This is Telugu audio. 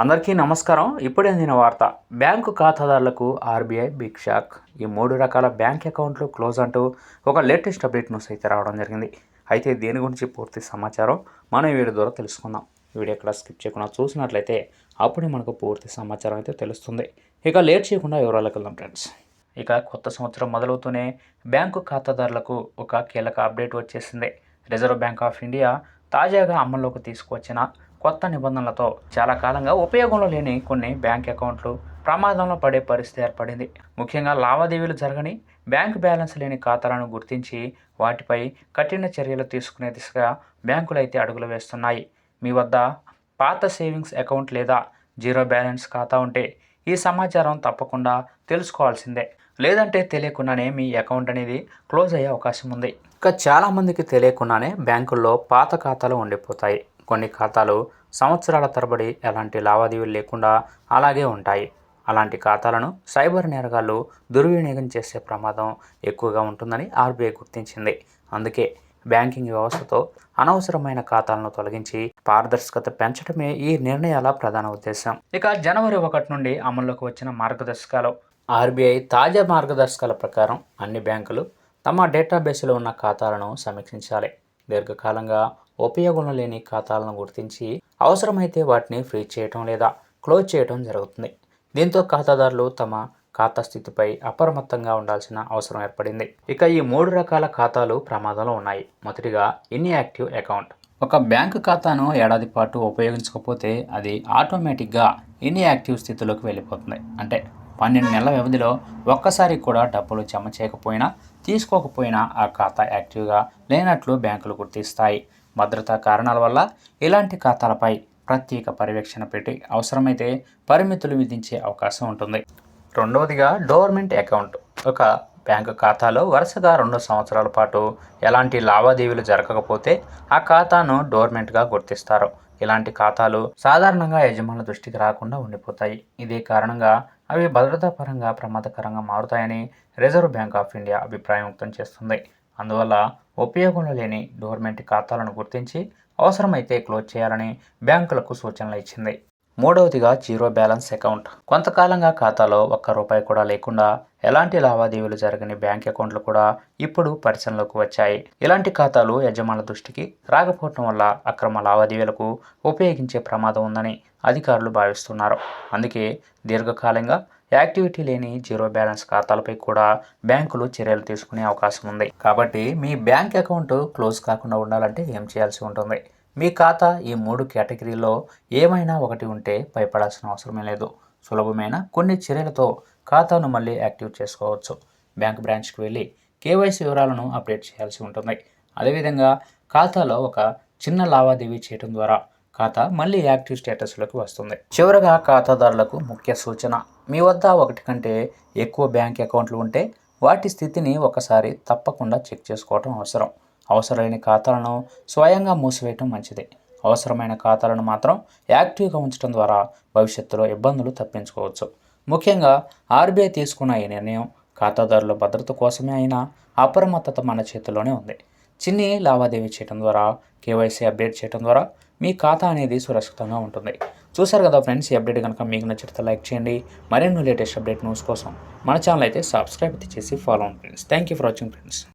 అందరికీ నమస్కారం. ఇప్పుడే అందిన వార్త. బ్యాంకు ఖాతాదారులకు ఆర్బీఐ బిగ్ షాక్. ఈ మూడు రకాల బ్యాంక్ అకౌంట్లు క్లోజ్ అంటూ ఒక లేటెస్ట్ అప్డేట్ న్యూస్ అయితే రావడం జరిగింది. అయితే దీని గురించి పూర్తి సమాచారం మనం ఈ వీడియో ద్వారా తెలుసుకుందాం. వీడియో ఎక్కడ స్కిప్ చేయకుండా చూసినట్లయితే అప్పుడే మనకు పూర్తి సమాచారం అయితే తెలుస్తుంది. ఇక లేట్ చేయకుండా వివరాలకు వెళ్దాం ఫ్రెండ్స్. ఇక కొత్త సంవత్సరం మొదలవుతూనే బ్యాంకు ఖాతాదారులకు ఒక కీలక అప్డేట్ వచ్చేసింది. రిజర్వ్ బ్యాంక్ ఆఫ్ ఇండియా తాజాగా అమల్లోకి తీసుకువచ్చిన కొత్త నిబంధనలతో చాలా కాలంగా ఉపయోగంలో లేని కొన్ని బ్యాంక్ అకౌంట్లు ప్రమాదంలో పడే పరిస్థితి ఏర్పడింది. ముఖ్యంగా లావాదేవీలు జరగని బ్యాంక్ బ్యాలెన్స్ లేని ఖాతాలను గుర్తించి వాటిపై కఠిన చర్యలు తీసుకునే దిశగా బ్యాంకులు అయితే అడుగులు వేస్తున్నాయి. మీ వద్ద పాత సేవింగ్స్ అకౌంట్ లేదా జీరో బ్యాలెన్స్ ఖాతా ఉంటే ఈ సమాచారం తప్పకుండా తెలుసుకోవాల్సిందే. లేదంటే తెలియకుండానే మీ అకౌంట్ అనేది క్లోజ్ అయ్యే అవకాశం ఉంది. ఇంకా చాలామందికి తెలియకుండానే బ్యాంకుల్లో పాత ఖాతాలు ఉండిపోతాయి. కొన్ని ఖాతాలు సంవత్సరాల తరబడి ఎలాంటి లావాదేవీలు లేకుండా అలాగే ఉంటాయి. అలాంటి ఖాతాలను సైబర్ నేరగాళ్ళు దుర్వినియోగం చేసే ప్రమాదం ఎక్కువగా ఉంటుందని ఆర్బీఐ గుర్తించింది. అందుకే బ్యాంకింగ్ వ్యవస్థతో అనవసరమైన ఖాతాలను తొలగించి పారదర్శకత పెంచడమే ఈ నిర్ణయాల ప్రధాన ఉద్దేశం. ఇక జనవరి ఒకటి నుండి అమల్లోకి వచ్చిన మార్గదర్శకాలు. ఆర్బీఐ తాజా మార్గదర్శకాల ప్రకారం అన్ని బ్యాంకులు తమ డేటాబేస్లో ఉన్న ఖాతాలను సమీక్షించాలి. దీర్ఘకాలంగా ఉపయోగం లేని ఖాతాలను గుర్తించి అవసరమైతే వాటిని ఫ్రీ చేయటం లేదా క్లోజ్ చేయటం జరుగుతుంది. దీంతో ఖాతాదారులు తమ ఖాతా స్థితిపై అప్రమత్తంగా ఉండాల్సిన అవసరం ఏర్పడింది. ఇక ఈ మూడు రకాల ఖాతాలు ప్రమాదంలో ఉన్నాయి. మొదటిగా ఇన్యాక్టివ్ అకౌంట్. ఒక బ్యాంకు ఖాతాను ఏడాది పాటు ఉపయోగించకపోతే అది ఆటోమేటిక్గా ఇన్యాక్టివ్ స్థితిలోకి వెళ్ళిపోతుంది. అంటే పన్నెండు నెలల వ్యవధిలో ఒక్కసారి కూడా డబ్బులు జమ చేయకపోయినా తీసుకోకపోయినా ఆ ఖాతా యాక్టివ్గా లేనట్లు బ్యాంకులు గుర్తిస్తాయి. భద్రతా కారణాల వల్ల ఇలాంటి ఖాతాలపై ప్రత్యేక పర్యవేక్షణ పెట్టి అవసరమైతే పరిమితులు విధించే అవకాశం ఉంటుంది. రెండవదిగా డోర్మెంట్ అకౌంట్. ఒక బ్యాంకు ఖాతాలో వరుసగా రెండు సంవత్సరాల పాటు ఎలాంటి లావాదేవీలు జరగకపోతే ఆ ఖాతాను డోర్మెంట్గా గుర్తిస్తారు. ఇలాంటి ఖాతాలు సాధారణంగా యజమానుల దృష్టికి రాకుండా ఉండిపోతాయి. ఇదే కారణంగా అవి భద్రతాపరంగా ప్రమాదకరంగా మారుతాయని రిజర్వ్ బ్యాంక్ ఆఫ్ ఇండియా అభిప్రాయం వ్యక్తం చేస్తుంది. అందువల్ల ఉపయోగంలో లేని డోర్మెంట్ ఖాతాలను గుర్తించి అవసరమైతే క్లోజ్ చేయాలని బ్యాంకులకు సూచనలు ఇచ్చింది. మూడవదిగా జీరో బ్యాలెన్స్ అకౌంట్. కొంతకాలంగా ఖాతాలో ఒక్క రూపాయి కూడా లేకుండా ఎలాంటి లావాదేవీలు జరగని బ్యాంక్ అకౌంట్లు కూడా ఇప్పుడు పరిశీలనలోకి వచ్చాయి. ఇలాంటి ఖాతాలు యజమానుల దృష్టికి రాకపోవటం వల్ల అక్రమ లావాదేవీలకు ఉపయోగించే ప్రమాదం ఉందని అధికారులు భావిస్తున్నారు. అందుకే దీర్ఘకాలంగా యాక్టివిటీ లేని జీరో బ్యాలెన్స్ ఖాతాలపై కూడా బ్యాంకులు చర్యలు తీసుకునే అవకాశం ఉంది. కాబట్టి మీ బ్యాంక్ అకౌంట్ క్లోజ్ కాకుండా ఉండాలంటే ఏం చేయాల్సి ఉంటుంది? మీ ఖాతా ఈ మూడు కేటగిరీలో ఏమైనా ఒకటి ఉంటే భయపడాల్సిన అవసరమే లేదు. సులభమైన? కొన్ని చర్యలతో ఖాతాను మళ్ళీ యాక్టివ్ చేసుకోవచ్చు. బ్యాంక్ బ్రాంచ్కి వెళ్ళి కేవైసీ వివరాలను అప్డేట్ చేయాల్సి ఉంటుంది. అదేవిధంగా ఖాతాలో ఒక చిన్న లావాదేవీ చేయడం ద్వారా ఖాతా మళ్ళీ యాక్టివ్ స్టేటస్లోకి వస్తుంది. చివరగా ఖాతాదారులకు ముఖ్య సూచన. మీ వద్ద ఒకటి కంటే ఎక్కువ బ్యాంక్ అకౌంట్లు ఉంటే వాటి స్థితిని ఒకసారి తప్పకుండా చెక్ చేసుకోవటం అవసరం. అవసరమైన ఖాతాలను స్వయంగా మూసివేయటం మంచిది. అవసరమైన ఖాతాలను మాత్రం యాక్టివ్గా ఉంచడం ద్వారా భవిష్యత్తులో ఇబ్బందులు తప్పించుకోవచ్చు. ముఖ్యంగా ఆర్బీఐ తీసుకున్న ఈ నిర్ణయం ఖాతాదారుల భద్రత కోసమే అయినా అప్రమత్తత మన చేతిలోనే ఉంది. చిన్ని లావాదేవీ చేయడం ద్వారా కేవైసీ అప్డేట్ చేయడం ద్వారా మీ ఖాతా అనేది సురక్షితంగా ఉంటుంది. చూసారు కదా ఫ్రెండ్స్ ఈ అప్డేట్ కనుక మీకు నచ్చితే లైక్ చేయండి. మరెన్నో లేటెస్ట్ అప్డేట్ న్యూస్ కోసం మన ఛానల్ అయితే సబ్స్క్రైబ్ చేసి ఫాలో అవ్వండి friends thank you for watching friends